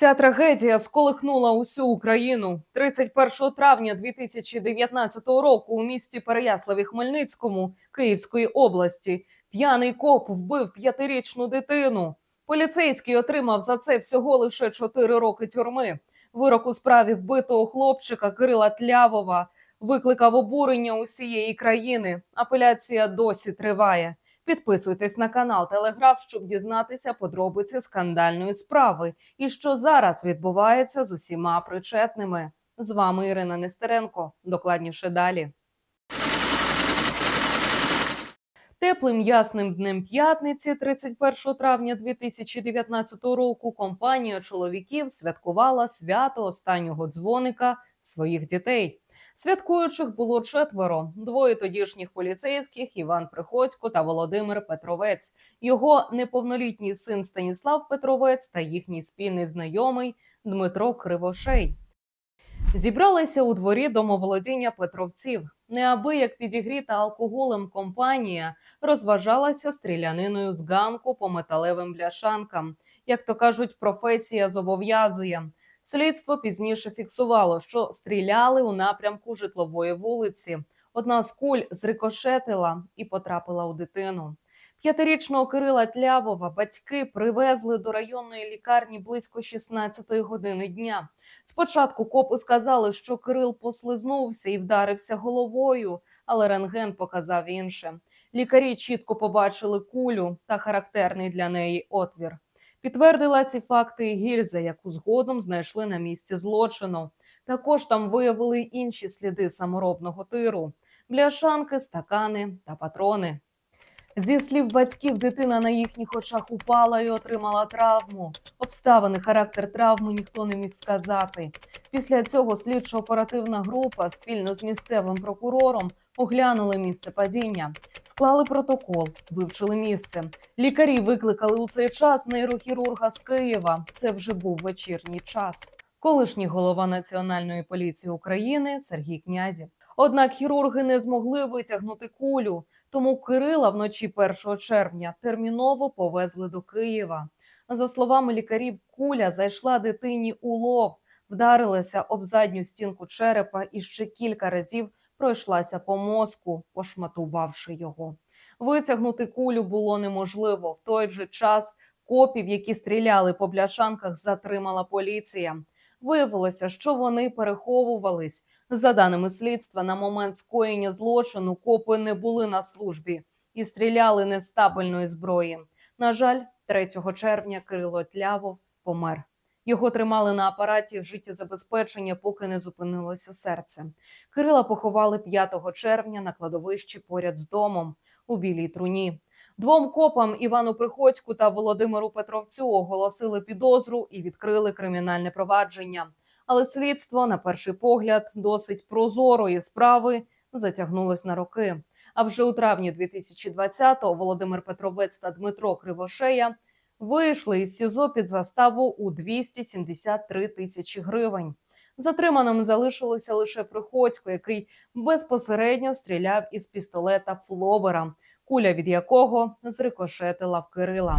Ця трагедія сколихнула усю Україну 31 травня 2019 року у місті Переяславі Хмельницькому Київської області. П'яний коп вбив п'ятирічну дитину. Поліцейський отримав за це всього лише 4 роки тюрми. Вирок у справі вбитого хлопчика Кирила Тлявова викликав обурення усієї країни. Апеляція досі триває. Підписуйтесь на канал Телеграф, щоб дізнатися подробиці скандальної справи і що зараз відбувається з усіма причетними. З вами Ірина Нестеренко. Докладніше далі. Теплим ясним днем п'ятниці, 31 травня 2019 року, компанія чоловіків святкувала свято останнього дзвоника своїх дітей. Святкуючих було четверо: двоє тодішніх поліцейських Іван Приходько та Володимир Петровець, його неповнолітній син Станіслав Петровець та їхній спільний знайомий Дмитро Кривошей. Зібралися у дворі домоволодіння Петровців. Неабияк підігріта алкоголем компанія розважалася стріляниною з ганку по металевим бляшанкам. Як то кажуть, професія зобов'язує. Слідство пізніше фіксувало, що стріляли у напрямку житлової вулиці. Одна з куль зрикошетила і потрапила у дитину. П'ятирічного Кирила Тлявова батьки привезли до районної лікарні близько 16-ї години дня. Спочатку копи сказали, що Кирил послизнувся і вдарився головою, але рентген показав інше. Лікарі чітко побачили кулю та характерний для неї отвір. Підтвердила ці факти і гільза, яку згодом знайшли на місці злочину. Також там виявили інші сліди саморобного тиру: бляшанки, стакани та патрони. Зі слів батьків, дитина на їхніх очах упала і отримала травму. Обставини, характер травми ніхто не міг сказати. Після цього слідчо-оперативна група спільно з місцевим прокурором оглянули місце падіння, склали протокол, вивчили місце. Лікарі викликали у цей час нейрохірурга з Києва. Це вже був вечірній час. Колишній голова Національної поліції України Сергій Князів. Однак хірурги не змогли витягнути кулю. Тому Кирила вночі 1 червня терміново повезли до Києва. За словами лікарів, куля зайшла дитині у лоб, вдарилася об задню стінку черепа і ще кілька разів пройшлася по мозку, пошматувавши його. Витягнути кулю було неможливо. В той же час копів, які стріляли по бляшанках, затримала поліція. Виявилося, що вони переховувались. За даними слідства, на момент скоєння злочину копи не були на службі і стріляли не зброї. На жаль, 3 червня Кирило Тлявов помер. Його тримали на апараті життєзабезпечення, поки не зупинилося серце. Кирила поховали 5 червня на кладовищі поряд з домом у білій труні. Двом копам Івану Приходьку та Володимиру Петровцю оголосили підозру і відкрили кримінальне провадження. Але слідство, на перший погляд, досить прозорої справи затягнулось на роки. А вже у травні 2020-го Володимир Петровець та Дмитро Кривошея вийшли із СІЗО під заставу у 273 тисячі гривень. Затриманим залишилося лише Приходько, який безпосередньо стріляв із пістолета Флобера, куля від якого зрикошетила в Кирила.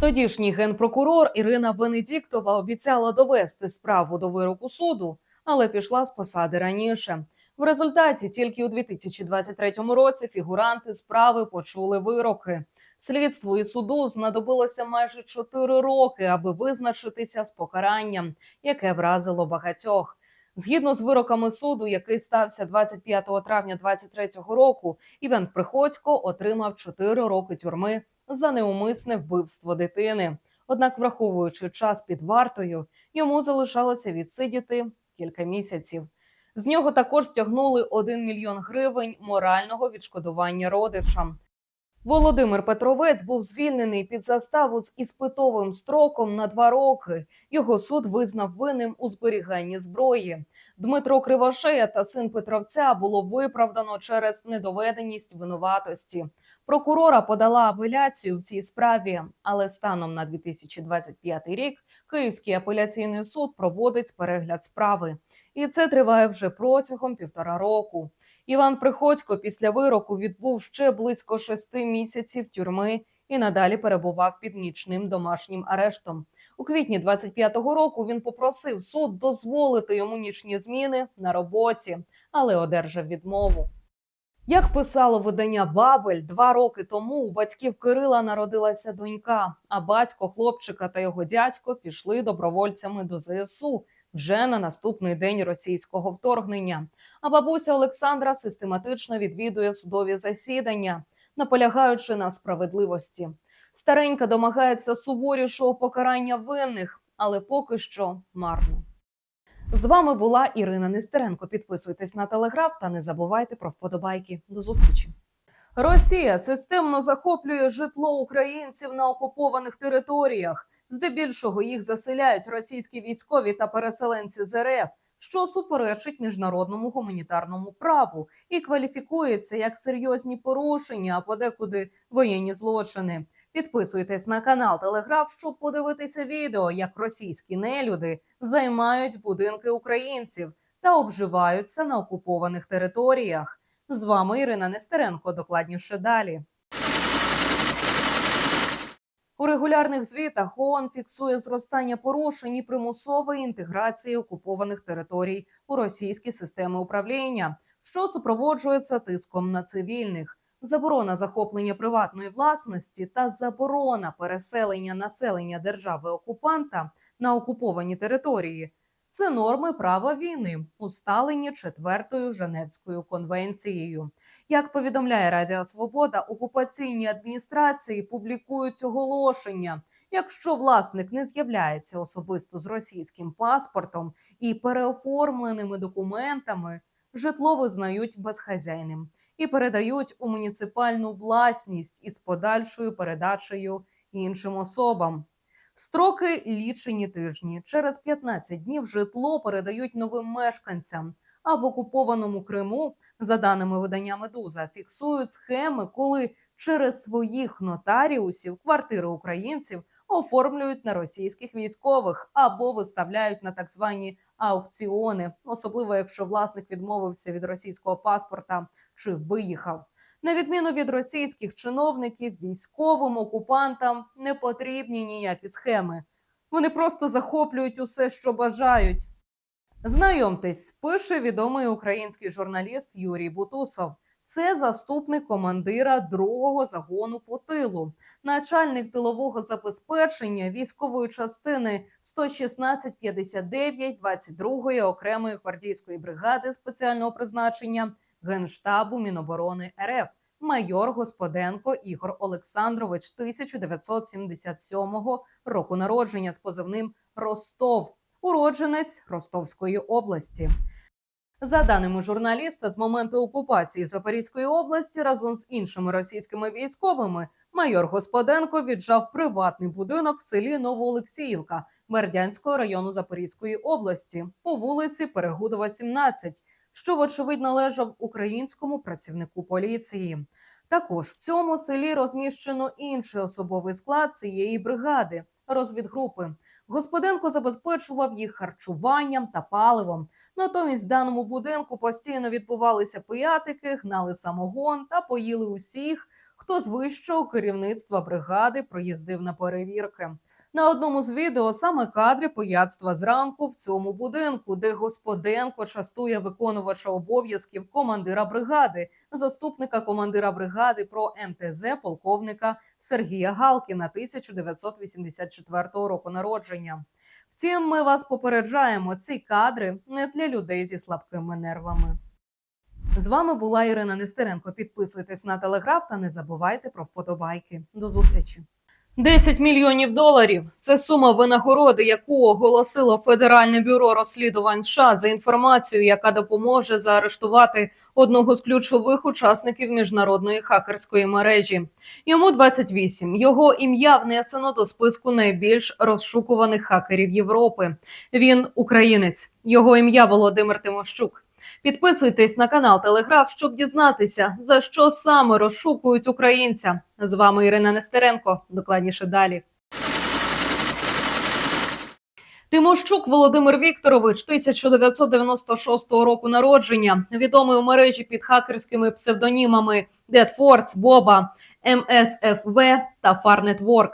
Тодішній генпрокурор Ірина Венедіктова обіцяла довести справу до вироку суду, але пішла з посади раніше. В результаті тільки у 2023 році фігуранти справи почули вироки. Слідству і суду знадобилося майже 4 роки, аби визначитися з покаранням, яке вразило багатьох. Згідно з вироками суду, який стався 25 травня 2023 року, Іван Приходько отримав 4 роки тюрми за неумисне вбивство дитини. Однак, враховуючи час під вартою, йому залишалося відсидіти кілька місяців. З нього також стягнули 1 мільйон гривень морального відшкодування родичам. Володимир Петровець був звільнений під заставу з іспитовим строком на два роки. Його суд визнав винним у зберіганні зброї. Дмитро Кривошея та син Петровця було виправдано через недоведеність винуватості. Прокурора подала апеляцію в цій справі, але станом на 2025 рік Київський апеляційний суд проводить перегляд справи, і це триває вже протягом півтора року. Іван Приходько після вироку відбув ще близько шести місяців тюрми і надалі перебував під нічним домашнім арештом. У квітні 25-го року він попросив суд дозволити йому нічні зміни на роботі, але одержав відмову. Як писало видання Бабель, два роки тому у батьків Кирила народилася донька, а батько хлопчика та його дядько пішли добровольцями до ЗСУ вже на наступний день російського вторгнення. А бабуся Олександра систематично відвідує судові засідання, наполягаючи на справедливості. Старенька домагається суворішого покарання винних, але поки що марно. З вами була Ірина Нестеренко. Підписуйтесь на телеграф та не забувайте про вподобайки. До зустрічі. Росія системно захоплює житло українців на окупованих територіях. Здебільшого їх заселяють російські військові та переселенці з РФ, що суперечить міжнародному гуманітарному праву і кваліфікується як серйозні порушення, а подекуди воєнні злочини. Підписуйтесь на канал Телеграф, щоб подивитися відео, як російські нелюди займають будинки українців та обживаються на окупованих територіях. З вами Ірина Нестеренко. Докладніше далі. У регулярних звітах ООН фіксує зростання порушень і примусової інтеграції окупованих територій у російські системи управління, що супроводжується тиском на цивільних. Заборона захоплення приватної власності та заборона переселення населення держави окупанта на окуповані території це норми права війни, усталені четвертою Женевською конвенцією. Як повідомляє Радіо Свобода, окупаційні адміністрації публікують оголошення. Якщо власник не з'являється особисто з російським паспортом і переоформленими документами, житло визнають безхазяйним і передають у муніципальну власність із подальшою передачею іншим особам. Строки лічені тижні. Через 15 днів житло передають новим мешканцям. А в окупованому Криму, за даними видання Медуза, фіксують схеми, коли через своїх нотаріусів квартири українців оформлюють на російських військових або виставляють на так звані аукціони, особливо якщо власник відмовився від російського паспорта чи виїхав. На відміну від російських чиновників, військовим окупантам не потрібні ніякі схеми. Вони просто захоплюють усе, що бажають. Знайомтесь, пише відомий український журналіст Юрій Бутусов. Це заступник командира другого загону по тилу, начальник тилового забезпечення військової частини 116-59 22-ї окремої гвардійської бригади спеціального призначення Генштабу Міноборони РФ, майор Господенко Ігор Олександрович 1977 року народження з позивним Ростов, уродженець Ростовської області. За даними журналіста, з моменту окупації Запорізької області разом з іншими російськими військовими майор Господенко віджав приватний будинок в селі Новоолексіївка Бердянського району Запорізької області по вулиці Перегудова, 17, що вочевидь належав українському працівнику поліції. Також в цьому селі розміщено інший особовий склад цієї бригади розвідгрупи. Господенко забезпечував їх харчуванням та паливом. Натомість в даному будинку постійно відбувалися пиятики, гнали самогон та поїли усіх, хто з вищого керівництва бригади проїздив на перевірки. На одному з відео саме кадри пияцтва зранку в цьому будинку, де Господенко частує виконувача обов'язків командира бригади, заступника командира бригади про МТЗ полковника Сергія Галкіна 1984 року народження. Втім, ми вас попереджаємо, ці кадри не для людей зі слабкими нервами. З вами була Ірина Нестеренко. Підписуйтесь на телеграф та не забувайте про вподобайки. До зустрічі. 10 мільйонів доларів це сума винагороди, яку оголосило Федеральне бюро розслідувань США за інформацію, яка допоможе заарештувати одного з ключових учасників міжнародної хакерської мережі. Йому 28. Його ім'я внесено до списку найбільш розшукуваних хакерів Європи. Він українець. Його ім'я Володимир Тимощук. Підписуйтесь на канал Телеграф, щоб дізнатися, за що саме розшукують українця. З вами Ірина Нестеренко. Докладніше далі. Тимощук Володимир Вікторович, 1996 року народження, відомий у мережі під хакерськими псевдонімами Deadforce, Боба, МСФВ та Network.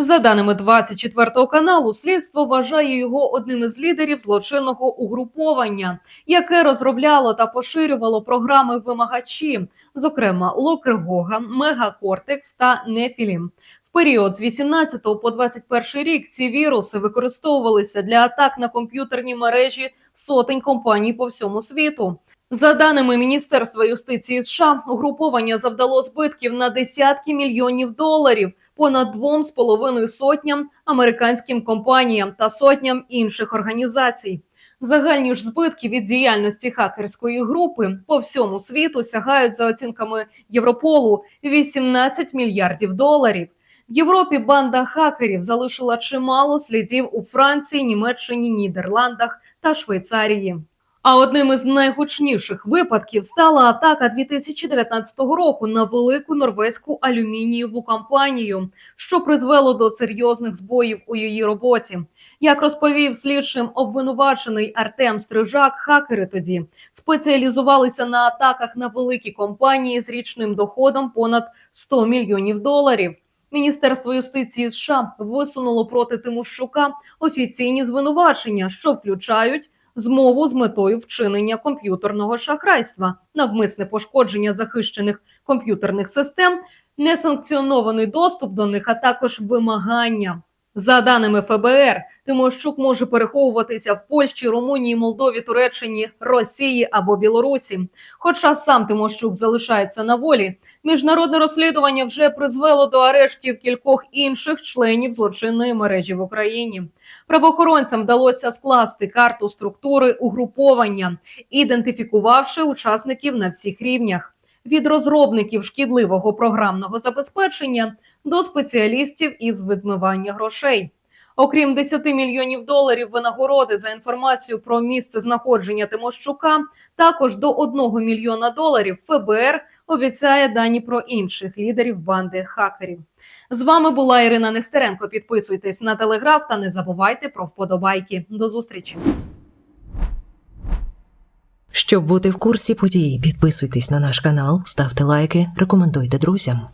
За даними 24 каналу, слідство вважає його одним із лідерів злочинного угруповання, яке розробляло та поширювало програми вимагачі, зокрема Локергога, Мегакортекс та Нефілім. В період з 18 по 21 рік ці віруси використовувалися для атак на комп'ютерні мережі сотень компаній по всьому світу. За даними Міністерства юстиції США, угруповання завдало збитків на десятки мільйонів доларів понад двом з половиною сотням американським компаніям та сотням інших організацій. Загальні ж збитки від діяльності хакерської групи по всьому світу сягають за оцінками Європолу 18 мільярдів доларів. В Європі банда хакерів залишила чимало слідів у Франції, Німеччині, Нідерландах та Швейцарії. А одним із найгучніших випадків стала атака 2019 року на велику норвезьку алюмінієву компанію, що призвело до серйозних збоїв у її роботі. Як розповів слідчим обвинувачений Артем Стрижак, хакери тоді спеціалізувалися на атаках на великі компанії з річним доходом понад 100 мільйонів доларів. Міністерство юстиції США висунуло проти Тимощука офіційні звинувачення, що включають змову з метою вчинення комп'ютерного шахрайства, навмисне пошкодження захищених комп'ютерних систем, несанкціонований доступ до них, а також вимагання. За даними ФБР, Тимощук може переховуватися в Польщі, Румунії, Молдові, Туреччині, Росії або Білорусі. Хоча сам Тимощук залишається на волі, міжнародне розслідування вже призвело до арештів кількох інших членів злочинної мережі в Україні. Правоохоронцям вдалося скласти карту структури угруповання, ідентифікувавши учасників на всіх рівнях від розробників шкідливого програмного забезпечення до спеціалістів із відмивання грошей. Окрім 10 мільйонів доларів винагороди за інформацію про місце знаходження Тимощука, також до 1 мільйона доларів ФБР обіцяє дані про інших лідерів банди хакерів. З вами була Ірина Нестеренко. Підписуйтесь на телеграф та не забувайте про вподобайки. До зустрічі. Щоб бути в курсі подій, підписуйтесь на наш канал, ставте лайки, рекомендуйте друзям.